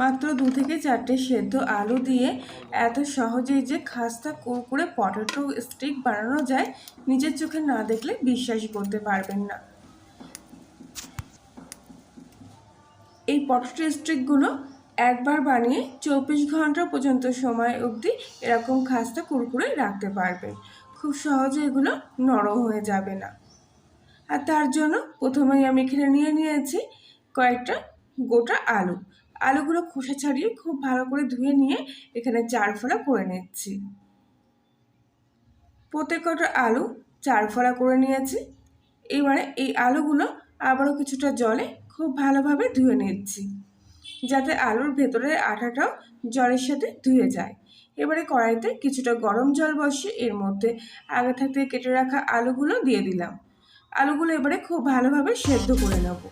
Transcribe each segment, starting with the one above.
মাত্র দু থেকে চারটে সেদ্ধ আলু দিয়ে এত সহজেই যে খাস্তা কুরকুরে পটেটো স্টিক বানানো যায়, নিজের চোখে না দেখলে বিশ্বাস করতে পারবেন না। এই পটেটো স্টিকগুলো একবার বানিয়ে চব্বিশ ঘণ্টা পর্যন্ত সময় অবধি এরকম খাস্তা কুরকুরে রাখতে পারবেন। খুব সহজে এগুলো নরম হয়ে যাবে না। আর তার জন্য প্রথমেই আমি এখানে নিয়ে নিয়েছি কয়েকটা গোটা আলু। আলুগুলো খোসা ছাড়িয়ে খুব ভালো করে ধুয়ে নিয়ে এখানে চার ফোড়া করে নিচ্ছি। প্রত্যেকটা আলু চার ফোড়া করে নিয়েছি। এবারে এই আলুগুলো আবারও কিছুটা জলে খুব ভালোভাবে ধুয়ে নিচ্ছি, যাতে আলুর ভেতরের আঠাটাও জলের সাথে ধুয়ে যায়। এবারে কড়াইতে কিছুটা গরম জল বসিয়ে এর মধ্যে আগে থাকতে কেটে রাখা আলুগুলো দিয়ে দিলাম। আলুগুলো এবারে খুব ভালোভাবে সেদ্ধ করে নেব।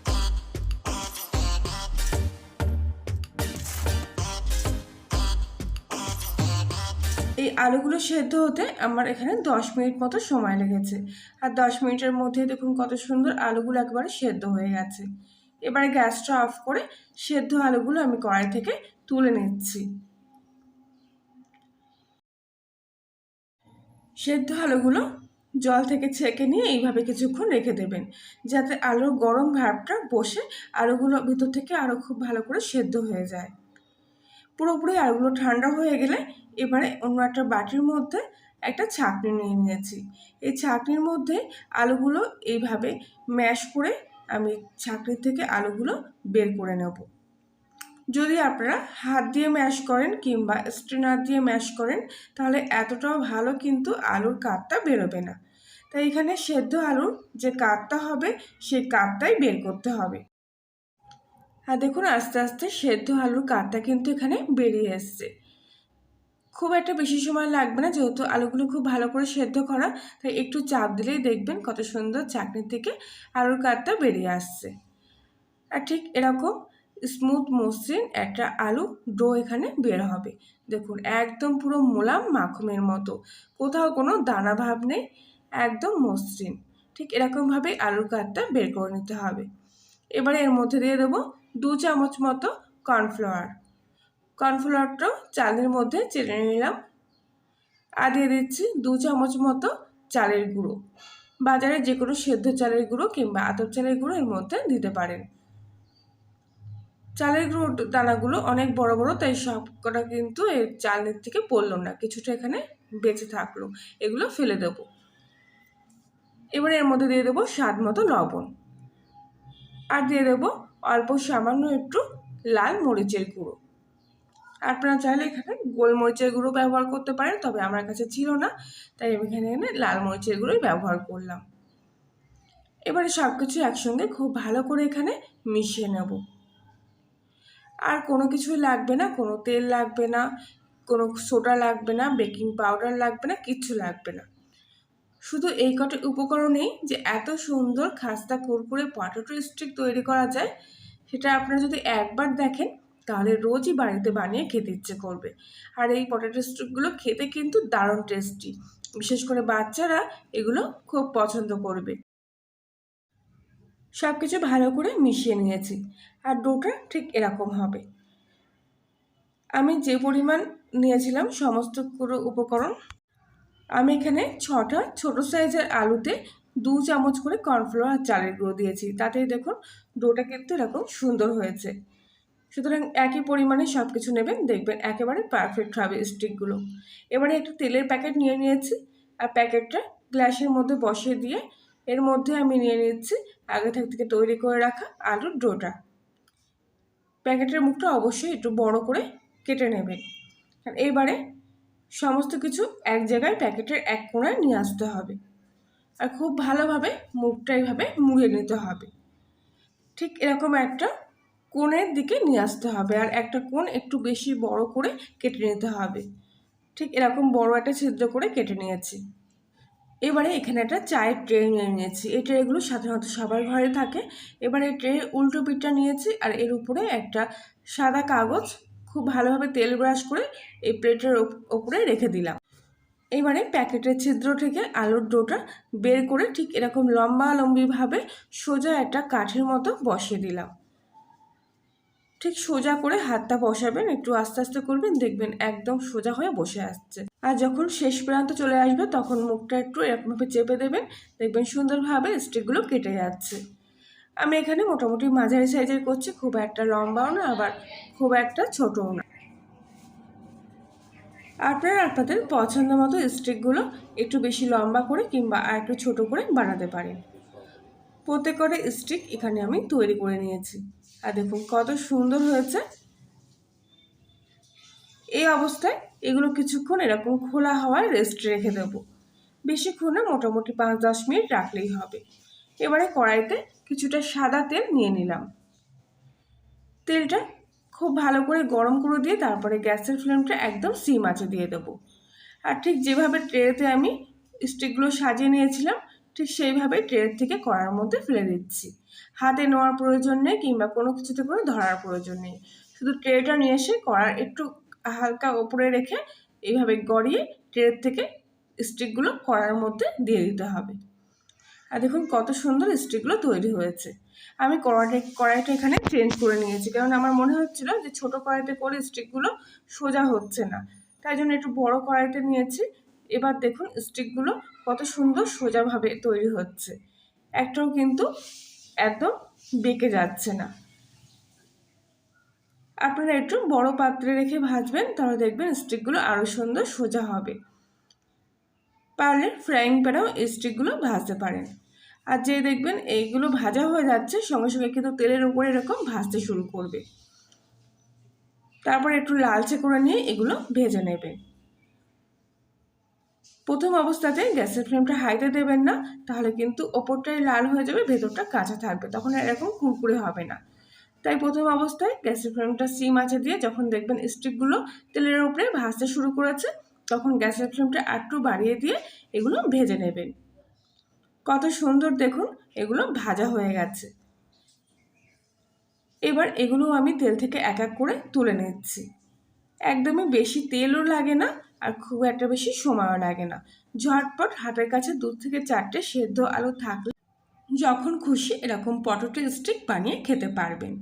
এই আলুগুলো সেদ্ধ হতে আমার এখানে দশ মিনিট মতো সময় লেগেছে। আর দশ মিনিটের মধ্যে দেখুন কত সুন্দর আলুগুলো একবারে সেদ্ধ হয়ে গেছে। এবারে গ্যাসটা অফ করে সেদ্ধ আলুগুলো আমি কড়াই থেকে তুলে নিচ্ছি। সেদ্ধ আলুগুলো জল থেকে ছেঁকে নিয়ে এইভাবে কিছুক্ষণ রেখে দেবেন, যাতে আলুর গরম ভাবটা বসে আলুগুলো ভিতর থেকে আরও খুব ভালো করে সেদ্ধ হয়ে যায়। পুরোপুরি আলুগুলো ঠান্ডা হয়ে গেলে এবারে অন্য একটা বাটির মধ্যে একটা ছাঁকনি নিয়ে নিয়েছি। এই ছাঁকনির মধ্যে আলুগুলো এইভাবে ম্যাশ করে আমি ছাঁকনি থেকে আলুগুলো বের করে নেব। যদি আপনারা হাত দিয়ে ম্যাশ করেন কিংবা স্ট্রেনার দিয়ে ম্যাশ করেন, তাহলে এতটাও ভালো কিন্তু আলুর কাতটা বেরোবে না। তাই এখানে সেদ্ধ আলুর যে কাতটা হবে, সেই কাতটাই বের করতে হবে। আর দেখুন, আস্তে আস্তে সেদ্ধ আলুর কাতটা কিন্তু এখানে বেরিয়ে এসছে। খুব একটা বেশি সময় লাগবে না, যেহেতু আলুগুলো খুব ভালো করে সেদ্ধ করা, তাই একটু চাপ দিলেই দেখবেন কত সুন্দর চাটনি থেকে আলুর কাতটা বেরিয়ে আসছে। আর ঠিক এরকম স্মুথ মসৃণ একটা আলু ডো এখানে বের হবে। দেখুন, একদম পুরো মোলাম মাখনের মতো, কোথাও কোনো দানা ভাব নেই, একদম মসৃণ। ঠিক এরকমভাবেই আলুর কাতটা বের করে নিতে হবে। এবারে এর মধ্যে দিয়ে দেবো দু চামচ মতো কর্নফ্লাওয়ার কর্নফ্লাওয়ারটাও চালের মধ্যে চেড়ে নিলাম। আর দিয়ে দিচ্ছি দু চামচ মতো চালের গুঁড়ো। বাজারে যে কোনো সেদ্ধ চালের গুঁড়ো কিংবা আতপ চালের গুঁড়ো এর মধ্যে দিতে পারেন। চালের গুঁড়ো দানাগুলো অনেক বড় বড়, তাই সব কটা কিন্তু এর চালের থেকে পড়ল না। কিছুটা এখানে বেঁচে থাকল। এগুলো ফেলে দেব। এবারে এর মধ্যে দিয়ে দেবো স্বাদ মতো লবণ। আর দিয়ে দেবো অল্প সামান্য একটু লাল মরিচের গুঁড়ো। আপনারা চাইলে এখানে গোলমরিচের গুঁড়ো ব্যবহার করতে পারেন, তবে আমার কাছে ছিল না, তাই আমি এখানে এনে লাল মরিচের গুঁড়োই ব্যবহার করলাম। এবারে সব কিছু একসঙ্গে খুব ভালো করে এখানে মিশিয়ে নেব। আর কোনো কিছুই লাগবে না, কোনো তেল লাগবে না, কোনো সোডা লাগবে না, বেকিং পাউডার লাগবে না, কিচ্ছু লাগবে না। শুধু এই কটা উপকরণেই যে এত সুন্দর খাস্তা কুরকুরে পটেটো স্টিক তৈরি করা যায়, সেটা আপনারা যদি একবার দেখেন তাহলে রোজই বাড়িতে বানিয়ে খেতে ইচ্ছে করবে। আর এই পটেটো স্টিকগুলো খেতে কিন্তু দারুণ টেস্টি বিশেষ করে বাচ্চারা এগুলো খুব পছন্দ করবে। সব কিছু ভালো করে মিশিয়ে নিয়েছি। আর ডোটা ঠিক এরকম হবে। আমি যে পরিমাণ নিয়েছিলাম সমস্ত পুরো উপকরণ, আমি এখানে ছটা ছোট সাইজের আলুতে দু চামচ করে কর্নফ্লাওয়ার চালের গুঁড়ো দিয়েছি। তাতেই দেখুন ডোটা কিন্তু এরকম সুন্দর হয়েছে। সুতরাং একই পরিমাণে সব কিছু নেবেন, দেখবেন একেবারে পারফেক্ট হবে স্টিকগুলো এবারে একটু তেলের প্যাকেট নিয়ে নিয়েছি, আর প্যাকেটটা গ্লাসের মধ্যে বসিয়ে দিয়ে এর মধ্যে আমি নিয়ে নিচ্ছি আগে থেকে তৈরি করে রাখা আলুর ডোটা। প্যাকেটের মুখটা অবশ্যই একটু বড় করে কেটে নেবেন। এবারে সমস্ত কিছু এক জায়গায় প্যাকেটের এক কোণায় নিয়ে আসতে হবে। আর খুব ভালোভাবে মুখটা এইভাবে মুড়ে নিতে হবে। ঠিক এরকম একটা কোণের দিকে নিয়ে আসতে হবে আর একটা কোণ একটু বেশি বড় করে কেটে নিতে হবে। ঠিক এরকম বড় একটা ছিদ্র করে কেটে নিয়েছি। এবারে এখানে একটা চায়ের ট্রে নিয়ে নিয়েছি। এই ট্রেগুলো সাধারণত সবার ঘরে থাকে। এবারে ট্রে উল্টো পিঠটা নিয়েছি আর এর উপরে একটা সাদা কাগজ খুব ভালোভাবে তেল ব্রাশ করে এই প্লেটের ওপরে রেখে দিলাম। এবারে প্যাকেটের ছিদ্র থেকে আলুর ডোটা বের করে ঠিক এরকম লম্বা লম্বিভাবে সোজা একটা কাঠের মতো বসিয়ে দিলাম। ঠিক সোজা করে হাতটা বসাবেন, একটু আস্তে আস্তে করবেন, দেখবেন একদম সোজা হয়ে বসে আসছে। আর যখন শেষ প্রান্ত চলে আসবে, তখন মুখটা একটু এরকমভাবে চেপে দেবেন, দেখবেন সুন্দরভাবে স্টিকগুলো কেটে যাচ্ছে। আমি এখানে মোটামুটি মাঝারি সাইজের করছি, খুব একটা লম্বাও না, আবার খুব একটা ছোটও না। আপনারা আপনাদের পছন্দ মতো স্টিকগুলো একটু বেশি লম্বা করে কিংবা আর একটু ছোটো করে বানাতে পারেন। প্রত্যেকটা স্টিক এখানে আমি তৈরি করে নিয়েছি। আর দেখুন কত সুন্দর হয়েছে। এই অবস্থায় এগুলো কিছুক্ষণ এরকম খোলা হওয়ায় রেস্ট রেখে দেবো। বেশিক্ষণ না মোটামুটি পাঁচ দশ মিনিট রাখলেই হবে। এবারে কড়াইতে কিছুটা সাদা তেল নিয়ে নিলাম। তেলটা খুব ভালো করে গরম করে দিয়ে তারপরে গ্যাসের ফ্লেমটা একদম সিম আঁচে দিয়ে দেবো। আর ঠিক যেভাবে ট্রেতে আমি স্টিকগুলো সাজিয়ে নিয়েছিলাম ঠিক সেইভাবে ট্রের থেকে কড়ার মধ্যে ফেলে দিচ্ছি। হাতে নেওয়ার প্রয়োজন নেই কিংবা কোনো কিছুতে করে ধরার প্রয়োজন নেই। শুধু ট্রেটা নিয়ে এসে কড়ার একটু হালকা ওপরে রেখে এইভাবে গড়িয়ে ট্রের থেকে স্টিকগুলো কড়ার মধ্যে দিয়ে দিতে হবে। আর দেখুন কত সুন্দর স্টিকগুলো তৈরি হয়েছে। আমি কড়াইটা কড়াইটা এখানে চেঞ্জ করে নিয়েছি। কারণ আমার মনে হচ্ছিল যে ছোট কড়াইতে করে স্টিকগুলো সোজা হচ্ছে না। তাই জন্য একটু বড় কড়াইতে নিয়েছি। এবার দেখুন স্টিকগুলো কত সুন্দর সোজাভাবে তৈরি হচ্ছে। একটাও কিন্তু একদম বেঁকে যাচ্ছে না। আপনারা একটু বড় পাত্রে রেখে ভাজবেন, তাহলে দেখবেন স্টিকগুলো আরও সুন্দর সোজা হবে। পারলে ফ্রাইং প্যানেও স্টিকগুলো ভাজতে পারেন। আর যে দেখবেন এইগুলো ভাজা হয়ে যাচ্ছে, সঙ্গে সঙ্গে কিন্তু তেলের উপরে এরকম ভাজতে শুরু করবে। তারপর একটু লালচে করে নিয়ে এগুলো ভেজে নেবেন। প্রথম অবস্থাতে গ্যাসের ফ্লেমটা হাইতে দেবেন না, তাহলে কিন্তু ওপরটাই লাল হয়ে যাবে, ভেতরটা কাঁচা থাকবে, তখন এরকম কুরকুরে হবে না। তাই প্রথম অবস্থায় গ্যাসের ফ্লেমটা সিম আছে দিয়ে যখন দেখবেন স্টিকগুলো তেলের উপরে ভাজতে শুরু করেছে, তখন গ্যাসের ফ্লেমটা একটু বাড়িয়ে দিয়ে এগুলো ভেজে নেবেন। কত সুন্দর দেখুন, এগুলো ভাজা হয়ে গেছে। এবার এগুলো আমি তেল থেকে এক এক করে তুলে নিচ্ছি। একদমই বেশি তেলও লাগে না আর খুব একটা বেশি সময়ও লাগে না। ঝটপট হাতের কাছে দু থেকে চারটে সেদ্ধ আলু থাকলে যখন খুশি এরকম পটোটো স্টিক বানিয়ে খেতে পারবেন।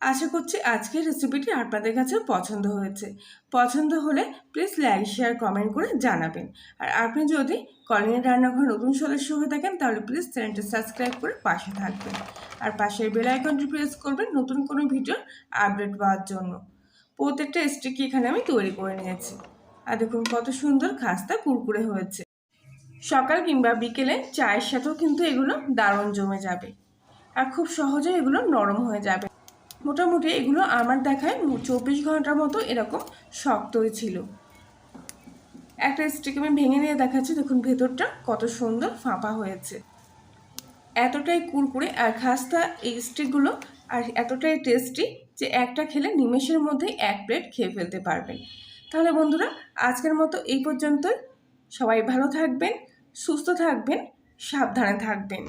আশা করছি আজকের রেসিপিটি আপনাদের কাছে পছন্দ হয়েছে। পছন্দ হলে প্লিজ লাইক, শেয়ার, কমেন্ট করে জানাবেন। আর আপনি যদি কলিনের রান্নাঘর নতুন সদস্য হয়ে থাকেন তাহলে প্লিজ চ্যানেলটা সাবস্ক্রাইব করে পাশে থাকবেন। আর পাশের বেল আইকনটি প্রেস করবেন নতুন কোনো ভিডিওর আপডেট পাওয়ার জন্য। প্রত্যেকটা স্টিকই এখানে আমি তৈরি করে নিয়েছি। আর দেখুন কত সুন্দর খাস্তা কুরকুরে হয়েছে। সকাল কিংবা বিকেলে চায়ের সাথেও কিন্তু এগুলো দারুণ জমে যাবে। আর খুব সহজে এগুলো নরম হয়ে যাবে। মোটামুটি এগুলো আমার দেখায় চব্বিশ ঘণ্টার মতো এরকম শক্তই ছিল। একটা স্টিক আমি ভেঙে নিয়ে দেখাচ্ছি, দেখুন ভেতরটা কত সুন্দর ফাঁপা হয়েছে। এতটাই কুরকুরে আর খাস্তা এই স্টিকগুলো আর এতটাই টেস্টি যে একটা খেলে নিমেষের মধ্যেই এক প্লেট খেয়ে ফেলতে পারবেন। তাহলে বন্ধুরা, আজকের মতো এই পর্যন্তই। সবাই ভালো থাকবেন, সুস্থ থাকবেন, সাবধানে থাকবেন।